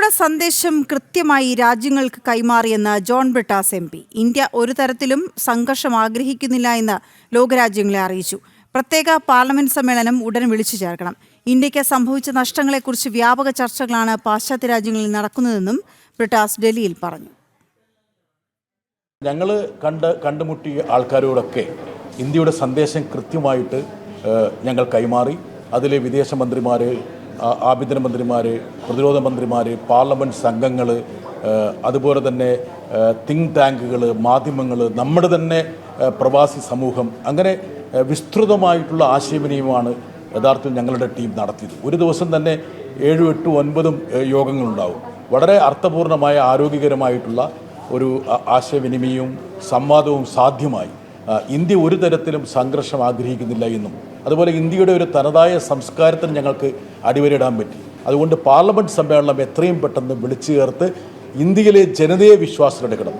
ഇന്ത്യയുടെ സന്ദേശം കൃത്യമായി രാജ്യങ്ങൾക്ക് കൈമാറിയെന്ന് John Brittas M P. India ഒരു തരത്തിലും സംഘർഷം ആഗ്രഹിക്കുന്നില്ല എന്ന് ലോകരാജ്യങ്ങളെ അറിയിച്ചു. പ്രത്യേക പാർലമെന്റ് സമ്മേളനം ഉടൻ വിളിച്ചു ചേർക്കണം. ഇന്ത്യയ്ക്ക് സംഭവിച്ച നഷ്ടങ്ങളെക്കുറിച്ച് വ്യാപക ചർച്ചകളാണ് പാശ്ചാത്യ രാജ്യങ്ങളിൽ നടക്കുന്നതെന്നും ബ്രിട്ടാസ് ഡൽഹിയിൽ പറഞ്ഞു. ഞങ്ങൾ കണ്ട് കണ്ടുമുട്ടിയ ആൾക്കാരോടൊക്കെ ഇന്ത്യയുടെ സന്ദേശം കൃത്യമായിട്ട് ഞങ്ങൾ കൈമാറി. അതിലെ വിദേശ മന്ത്രിമാർ ആഭ്യന്തര മന്ത്രിമാർ പ്രതിരോധ മന്ത്രിമാർ പാർലമെന്റ് സംഘങ്ങൾ അതുപോലെ തന്നെ തിങ്ക് ടാങ്കുകൾ മാധ്യമങ്ങൾ നമ്മുടെ തന്നെ പ്രവാസി സമൂഹം അങ്ങനെ വിസ്തൃതമായിട്ടുള്ള ആശയവിനിമയമാണ് യഥാർത്ഥത്തിൽ ഞങ്ങളുടെ ടീം നടത്തിയത്. ഒരു ദിവസം തന്നെ ഏഴും എട്ടും ഒൻപതും യോഗങ്ങളുണ്ടാവും. വളരെ അർത്ഥപൂർണമായ ആരോഗ്യകരമായിട്ടുള്ള ഒരു ആശയവിനിമയവും സംവാദവും സാധ്യമായി. ഇന്ത്യ ഒരു തരത്തിലും സംഘർഷം ആഗ്രഹിക്കുന്നില്ല എന്നും അതുപോലെ ഇന്ത്യയുടെ ഒരു തനതായ സംസ്കാരത്തിന് ഞങ്ങൾക്ക് അടിവരയിടാൻ പറ്റി. അതുകൊണ്ട് പാർലമെന്റ് സമ്മേളനം എത്രയും പെട്ടെന്ന് വിളിച്ചു ചേർത്ത് ഇന്ത്യയിലെ ജനതയെ വിശ്വാസത്തിലെടുക്കണം.